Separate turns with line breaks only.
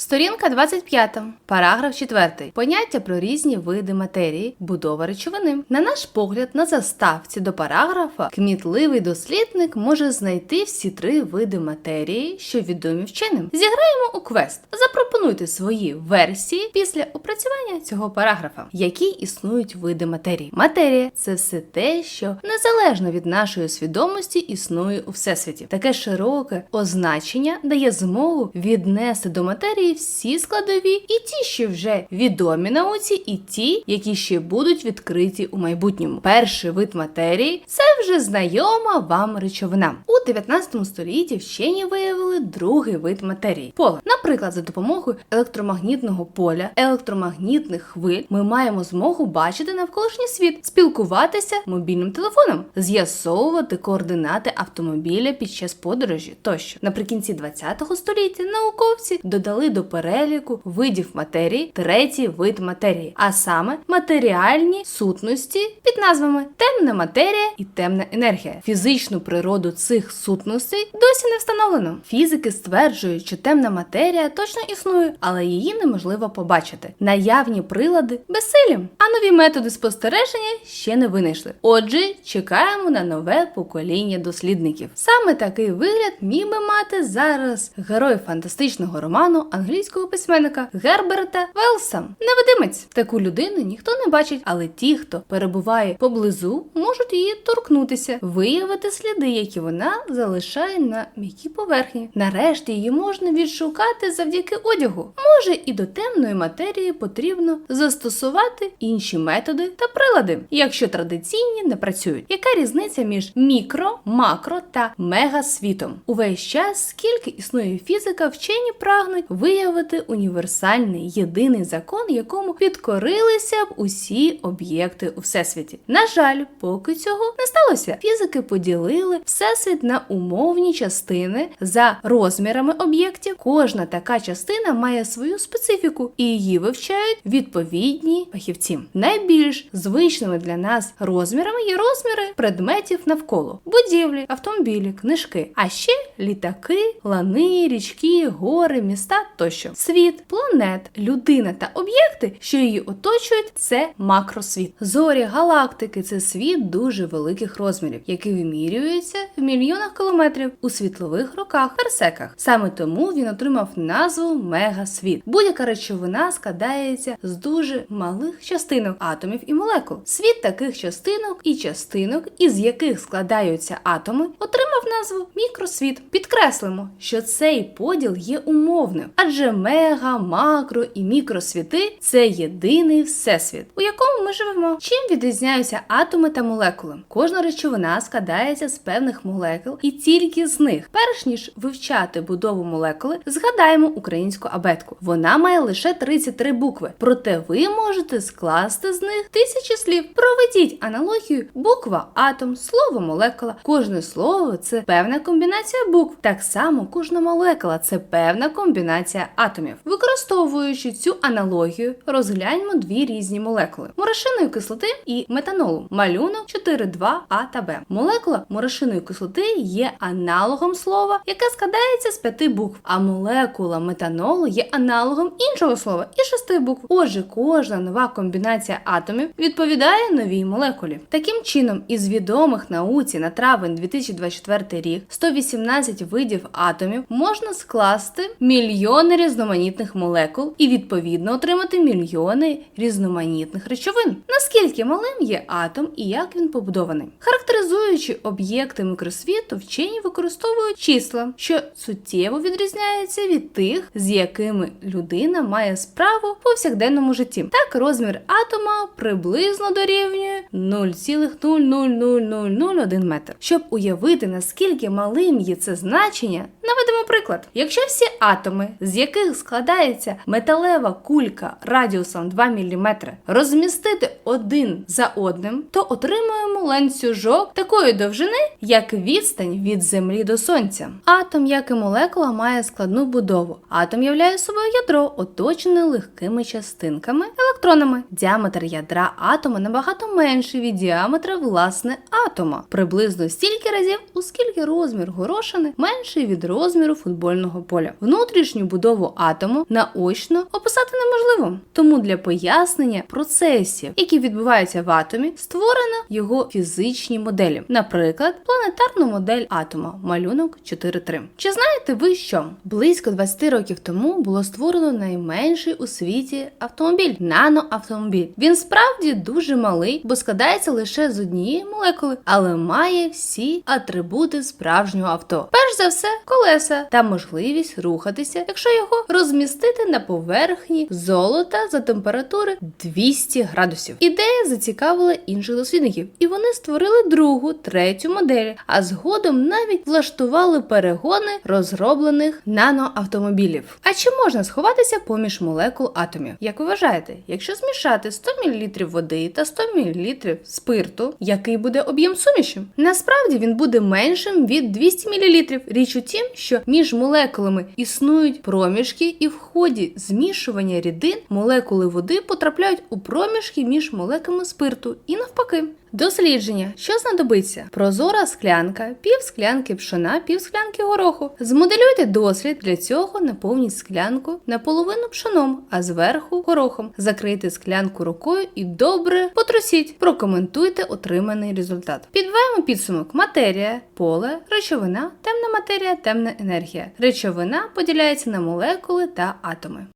Сторінка 25, параграф 4. Поняття про різні види матерії, будова речовини. На наш погляд, на заставці до параграфа кмітливий дослідник може знайти всі три види матерії, що відомі вченим. Зіграємо у квест. Запропонуйте свої версії після опрацювання цього параграфа, які існують види матерії. Матерія це все те, що незалежно від нашої свідомості існує у всесвіті. Таке широке означення дає змогу віднести до матерії всі складові, і ті, що вже відомі науці, і ті, які ще будуть відкриті у майбутньому. Перший вид матерії це вже знайома вам речовина. У 19 столітті вчені виявили другий вид матерії поле. Наприклад, за допомогою електромагнітного поля, електромагнітних хвиль ми маємо змогу бачити навколишній світ, спілкуватися мобільним телефоном, з'ясовувати координати автомобіля під час подорожі тощо. Наприкінці 20 століття науковці додали до переліку видів матерії третій вид матерії, а саме матеріальні сутності під назвами темна матерія і темна енергія. Фізичну природу цих сутностей досі не встановлено. Фізики стверджують, що темна матерія точно існує, але її неможливо побачити. Наявні прилади безсилі, а нові методи спостереження ще не винайшли. Отже, чекаємо на нове покоління дослідників. Саме такий вигляд міг би мати зараз герой фантастичного роману англійського письменника Герберта Велса. Невидимець. Таку людину ніхто не бачить, але ті, хто перебуває поблизу, можуть її торкнутися, виявити сліди, які вона залишає на м'якій поверхні. Нарешті її можна відшукати завдяки одягу. Може, і до темної матерії потрібно застосувати інші методи та прилади, якщо традиційні не працюють. Яка різниця між мікро, макро та мегасвітом? Увесь час, скільки існує фізика, вчені прагнуть виявити універсальний єдиний закон, якому підкорилися б усі об'єкти у всесвіті. На жаль, поки цього не сталося. Фізики поділили всесвіт на умовні частини за розмірами об'єктів. Кожна така частина має свою специфіку і її вивчають відповідні фахівці. Найбільш звичними для нас розмірами є розміри предметів навколо будівлі, автомобілі, книжки, а ще літаки, лани, річки, гори, міста тощо. Світ, планет, людина та об'єкти, що її оточують, це макросвіт. Зорі, галактики це світ дуже великих розмірів, який вимірюється в мільйонах кілометрів у світлових роках, персеках. Саме тому він отримав назву мегасвіт. Будь-яка речовина складається з дуже малих частинок атомів і молекул. Світ таких частинок і частинок, із яких складаються атоми, отримав назву мікросвіт. Підкреслимо, що цей поділ є умовним, адже мега, макро і мікросвіти це єдиний всесвіт, у якому ми живемо. Чим відрізняються атоми та молекули? Кожна речовина складається з певних молекул, і тільки з них, перш ніж вивчати будову молекули, згадаємо українську абетку. Вона має лише 33 букви, проте ви можете скласти з них тисячі слів. Проведіть аналогію буква атом, слово молекула. Кожне слово це певна комбінація букв. Так само кожна молекула це певна комбінація атомів. Використовуючи цю аналогію, розгляньмо дві різні молекули: морошиної кислоти і метанолу. Малюнок 4,2А та Б. Молекула морошиної кислоти є аналогом слова, яке складається з п'яти букв, а молекула метанолу є аналогом іншого слова із шести букв. Отже, кожна нова комбінація атомів відповідає новій молекулі. Таким чином, із відомих науці на травень 2024 рік 118 видів атомів можна скласти мільйони різноманітних молекул і відповідно отримати мільйони різноманітних речовин. Наскільки малим є атом і як він побудований? Характеризуючи об'єкти мікросвіту, вчені використовують числа, що суттєво відрізняються від тих, з якими людина має справу в повсякденному житті. Так, розмір атома приблизно дорівнює 0,00001 метр. Щоб уявити, наскільки малим є це значення, наведемо приклад. Якщо всі атоми, з яких складається металева кулька радіусом 2 мм, розмістити один за одним, то отримуємо ланцюжок такої довжини, як відстань від Землі до Сонця. Атом, як і молекула, має складну будову. Атом являє собою ядро, оточене легкими частинками, електронами. Діаметр ядра атома набагато менший від діаметра власне атома, приблизно стільки разів, оскільки розмір горошини менший від розміру футбольного поля. Внутрішню будову атому наочно описати неможливо. Тому для пояснення процесів, які відбуваються в атомі, створено його фізичні моделі, наприклад, планетарну модель атома, малюнок 4.3. Чи знаєте ви, що близько 20 років тому було створено найменший у світі автомобіль наноавтомобіль? Він справді дуже малий, бо складається лише з однієї молекули, але має всі атрибути справжнього авто. Перш за все, колеса та можливість рухатися, якщо його розмістити на поверхні золота за температури 200 градусів. Ідея зацікавила інших дослідників, і вони створили другу, третю модель, а згодом навіть влаштували перегони розроблених наноавтомобілів. А чи можна сховатися поміж молекул атомів? Як ви вважаєте, якщо змішати 100 мл води та 100 мл спирту, який буде об'єм суміші? Насправді він буде меншим від 200 мл. Річ у тім, що між молекулами існують проміжки, і в ході змішування рідин молекули води потрапляють у проміжки між молекулами спирту і навпаки. Дослідження, що знадобиться? Прозора склянка, пів склянки пшона, пів склянки гороху. Змоделюйте дослід. Для цього наповніть склянку наполовину пшоном, а зверху горохом. Закрийте склянку рукою і добре потрусіть. Прокоментуйте отриманий результат. Підведемо підсумок: матерія, поле, речовина, темна матерія, темна енергія. Речовина поділяється на молекули та атоми.